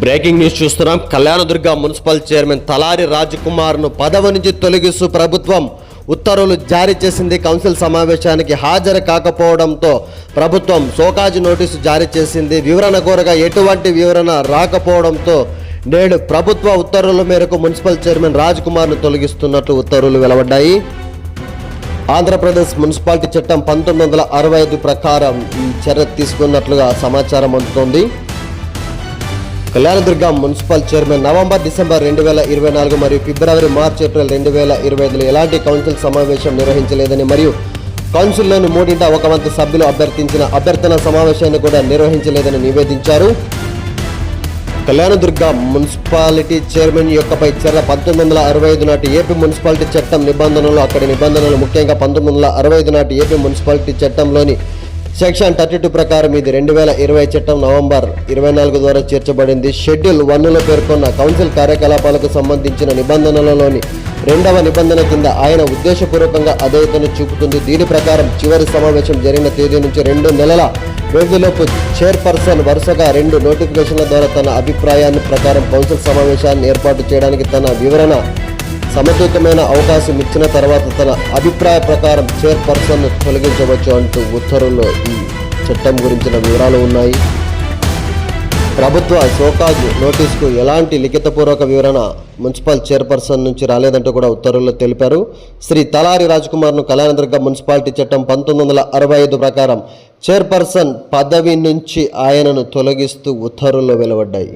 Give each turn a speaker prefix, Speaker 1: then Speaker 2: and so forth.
Speaker 1: Breaking news చూస్తున్నాం. Kalyandurg municipal chairman Talari రాజకుమార్ను పదవి నుంచి తొలగిస్తూ ప్రభుత్వం ఉత్తర్వులు జారీ చేసింది. కౌన్సిల్ సమావేశానికి హాజరు కాకపోవడంతో ప్రభుత్వం సోకాజీ నోటీసు జారీ చేసింది. వివరణ కోరగా ఎటువంటి వివరణ రాకపోవడంతో నేడు ప్రభుత్వ ఉత్తర్వుల మేరకు మున్సిపల్ చైర్మన్ రాజ్ కుమార్ను తొలగిస్తున్నట్లు ఉత్తర్వులు వెలువడ్డాయి. ఆంధ్రప్రదేశ్ మున్సిపాలిటీ చట్టం పంతొమ్మిది వందల అరవై ఐదు ప్రకారం ఈ చర్య తీసుకున్నట్లుగా సమాచారం అందుతోంది. Kalyandurg municipal chairman November December రెండు వేల ఇరవై నాలుగు మరియు ఫిబ్రవరి మార్చి ఏప్రిల్ రెండు వేల ఇరవై ఐదులో ఎలాంటి కౌన్సిల్ సమావేశం నిర్వహించలేదని మరియు కౌన్సిల్లోని మూడింట ఒక వంతు సభ్యులు అభ్యర్థించిన అభ్యర్థన సమావేశాన్ని కూడా నిర్వహించలేదని నివేదించారు. కళ్యాణదుర్గ మున్సిపాలిటీ చైర్మన్ యొక్కపై చర్య పంతొమ్మిది వందల అరవై ఐదు నాటి ఏపీ మున్సిపాలిటీ చట్టం నిబంధనలు అక్కడి నిబంధనలు ముఖ్యంగా పంతొమ్మిది వందల అరవై ఐదు నాటి ఏపీ మున్సిపాలిటీ చట్టంలోని సెక్షన్ థర్టీ టూ ప్రకారం ఇది రెండు వేల ఇరవై చట్టం నవంబర్ ఇరవై నాలుగు ద్వారా చేర్చబడింది. షెడ్యూల్ వన్లో పేర్కొన్న కౌన్సిల్ కార్యకలాపాలకు సంబంధించిన నిబంధనలలోని రెండవ నిబంధన కింద ఆయన ఉద్దేశపూర్వకంగా అధేయతను చూపుతుంది. దీని ప్రకారం చివరి సమావేశం జరిగిన తేదీ నుంచి రెండు నెలల వ్యవధిలోపు చైర్పర్సన్ వరుసగా రెండు నోటిఫికేషన్ల ద్వారా తన అభిప్రాయాన్ని ప్రకారం కౌన్సిల్ సమావేశాన్ని ఏర్పాటు చేయడానికి తన వివరణ సమతుల్యమైన అవకాశం ఇచ్చిన తర్వాత తన అభిప్రాయ ప్రకారం చైర్పర్సన్ తొలగించవచ్చు అంటూ ఉత్తర్వుల్లో ఈ చట్టం గురించిన వివరాలు ఉన్నాయి. ప్రభుత్వ సోకాజ్ నోటీసుకు ఎలాంటి లిఖితపూర్వక వివరణ మున్సిపల్ చైర్పర్సన్ నుంచి రాలేదంటూ కూడా ఉత్తర్వుల్లో తెలిపారు. శ్రీ తలారి రాజ్కుమార్ను కళ్యాణదుర్గ మున్సిపాలిటీ చట్టం పంతొమ్మిది వందల అరవై ఐదు ప్రకారం చైర్పర్సన్ పదవి నుంచి ఆయనను తొలగిస్తూ ఉత్తర్వుల్లో వెలువడ్డాయి.